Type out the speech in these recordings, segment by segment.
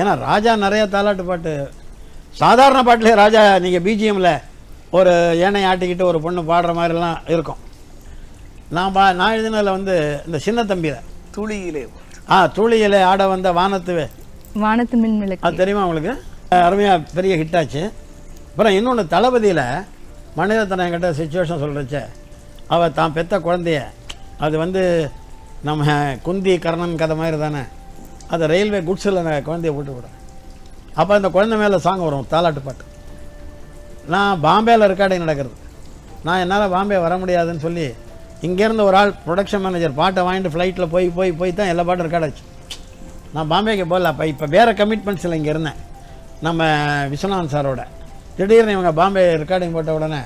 ஏன்னா ராஜா நிறைய தாலாட்டு பாட்டு. சாதாரண பாட்டிலே ராஜா நீங்கள் பிஜிஎம்மில் ஒரு ஏனை ஆட்டிக்கிட்டு ஒரு பொண்ணு பாடுற மாதிரிலாம் இருக்கும். நான் பா நான் எழுதினதில் வந்து இந்த சின்ன தம்பியில். துளியிலே ஆ துளியிலே ஆட வந்த வானத்து வானத்து மின் விளக்கு. அது தெரியுமா உங்களுக்கு? அருமையாக பெரிய ஹிட் ஆச்சு. அப்புறம் இன்னொன்று தளபதியில் மனிதத்தனை என்கிட்ட சுச்சுவேஷன் சொல்கிறச்ச அவள் தான் பெத்த குழந்தைய. அது வந்து நம்ம குந்தி கர்ணன் கதை மாதிரி தானே. அந்த ரயில்வே குட்ஸில் குழந்தைய போட்டு விடுறேன் அப்போ அந்த குழந்தை மேலே சாங் வரும் தாலாட்டு பாட்டு. நான் பாம்பேயில் ரெக்கார்டிங் நடக்கிறது. நான் என்னால் பாம்பே வர முடியாதுன்னு சொல்லி இங்கேருந்து ஒரு ஆள் ப்ரொடக்ஷன் மேனேஜர் பாட்டை வாங்கிட்டு ஃப்ளைட்டில் போய் போய் போய் தான் எல்லா பாட்டும் ரெக்கார்ட் ஆச்சு. நான் பாம்பேக்கு போகல அப்போ இப்போ வேறு கமிட்மெண்ட்ஸில் இங்கே இருந்தேன். நம்ம விஸ்வநாதன் சாரோட. திடீர்னு இவங்க பாம்பே ரெக்கார்டிங் போட்ட உடனே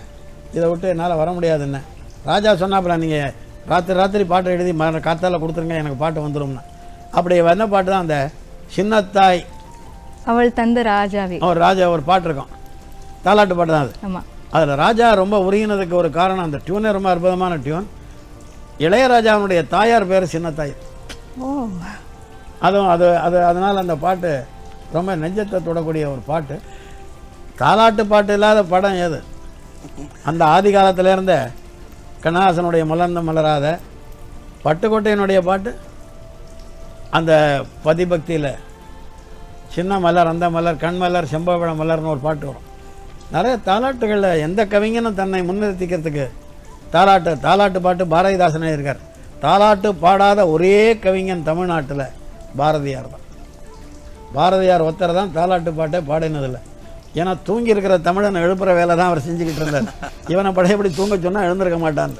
இதை விட்டு என்னால் வர முடியாதுன்னு. ராஜா சொன்னாப்புல நீங்கள் ராத்திரி ராத்திரி பாட்டு எழுதி ம காத்தால் கொடுத்துருங்க எனக்கு பாட்டு வந்துடும்னா அப்படி வந்த பாட்டு தான் அந்த சின்னத்தாய். அவள் தந்த ராஜாவே. ஒரு ராஜா ஒரு பாட்டு இருக்கும். தாலாட்டு பாட்டு தான் அது. ஆமா. அதில் ராஜா ரொம்ப உருகினதுக்கு ஒரு காரணம் அந்த டியூனே ரொம்ப அற்புதமான டியூன் இளையராஜாவுடைய தாயார் பேர் சின்னத்தாய். ஓ. அதுவும் அது அது அதனால் அந்த பாட்டு ரொம்ப நெஞ்சத்தை தொடக்கூடிய ஒரு பாட்டு. தாலாட்டு பாட்டு இல்லாத படம் ஏது அந்த ஆதி காலத்துல இருந்தே கண்ணதாசனுடைய மலர்ந்த மலராத பட்டுக்கோட்டையினுடைய பாட்டு. அந்த பதிபக்தியில் சின்ன மலர் அந்த மலர் கண் மலர் செம்பவழ மலர்னு ஒரு பாட்டு வரும். நிறைய தாலாட்டுகளில் எந்த கவிஞனும் தன்னை முன்னிறுத்திக்கிறதுக்கு தாலாட்டு தாலாட்டு பாட்டு பாரதிதாசனே இருக்கார். தாலாட்டு பாடாத ஒரே கவிஞன் தமிழ்நாட்டில் பாரதியார் தான். பாரதியார் ஒருத்தர் தான் தாலாட்டு பாட்டே பாடினதில்லை. ஏன்னா தூங்கி இருக்கிற தமிழனை எழுப்புற வேலை தான் அவர் செஞ்சுக்கிட்டு இருந்தார். இவனை படையப்படி தூங்க சொன்னால் எழுந்திருக்க மாட்டான்.